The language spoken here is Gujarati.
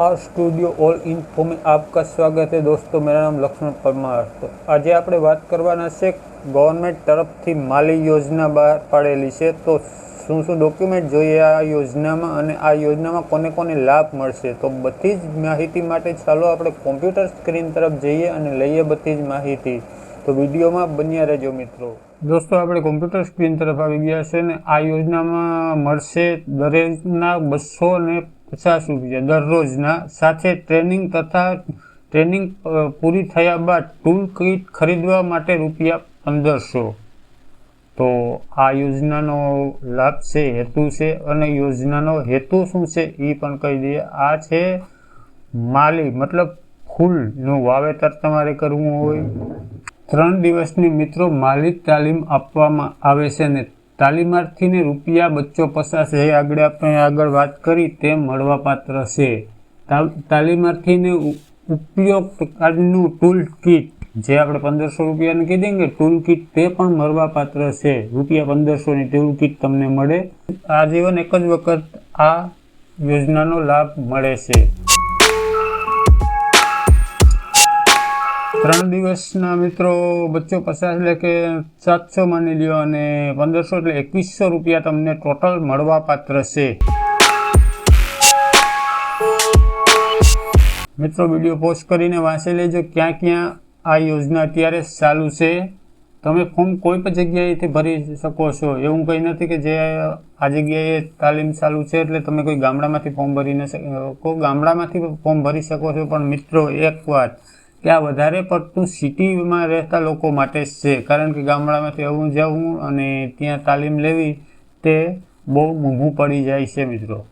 R studio all in Bhumi આપકા સ્વાગત હે દોસ્તો, મેરા નામ લક્ષ્મણ પરમાર તો આજે આપણે વાત કરવાના છે ગવર્મેન્ટ તરફથી માલી યોજના બહાર પાડેલી છે. તો શું શું ડોક્યુમેન્ટ જોઈએ આ યોજનામાં અને આ યોજનામાં કોને કોને લાભ મળશે? તો બધી જ માહિતી માટે ચાલો આપણે કોમ્પ્યુટર સ્ક્રીન તરફ જઈએ અને લઈએ બધી જ માહિતી. તો વિડીયોમાં બન્યા રહેજો મિત્રો. દોસ્તો, આપણે કોમ્પ્યુટર સ્ક્રીન તરફ આવી ગયા છે ને આ યોજનામાં મળશે દરેકના બસો ને પચાસ રૂપિયા. દરરોજના સાથે ટ્રેનિંગ તથા ટ્રેનિંગ પૂરી થયા બાદ ટૂલ કિટ ખરીદવા માટે રૂપિયા પંદરસો. તો આ યોજનાનો લાભ છે, હેતુ છે અને યોજનાનો હેતુ શું છે એ પણ કહી દઈએ. આ છે માલી, મતલબ ફૂલનું વાવેતર તમારે કરવું હોય. ત્રણ દિવસની મિત્રો માલિક તાલીમ આપવામાં આવે છે ને તાલીમાર્થીને રૂપિયા બચ્ચો પચાસ એ આગળ આપણે આગળ વાત કરી, તે મળવાપાત્ર છે. તાલીમાર્થીને ઉપયોગ પ્રકારનું ટૂલ કિટ જે આપણે પંદરસો રૂપિયાની કીધી કે ટૂલ કિટ તે પણ મળવાપાત્ર છે. રૂપિયા પંદરસોની ટૂલ કિટ તમને મળે. આજીવન એક જ વખત આ યોજનાનો લાભ મળે છે. દિવસના મિત્રો, બચ્ચો પચાસ એટલે કે સાતસો માની લ્યો અને પંદરસો એટલે એકવીસો રૂપિયા તમને ટોટલ મળવા પાત્ર છે. મિત્રો, વીડિયો પોસ્ટ કરીને વાંચી લેજો ક્યાં ક્યાં આ યોજના અત્યારે ચાલુ છે. તમે ફોર્મ કોઈ પણ જગ્યાએથી ભરી શકો છો. એવું કંઈ નથી કે જે આ જગ્યાએ તાલીમ ચાલુ છે એટલે તમે કોઈ ગામડામાંથી ફોર્મ ભરી ન શકો ગામડામાંથી ફોર્મ ભરી શકો છો. પણ મિત્રો, એક વાત. કે આ વધારે પડતું સિટીમાં રહેતા લોકો માટે જ છે. કારણ કે ગામડામાંથી આવું જવું અને ત્યાં તાલીમ લેવી તે બહુ મોંઘું પડી જાય છે મિત્રો.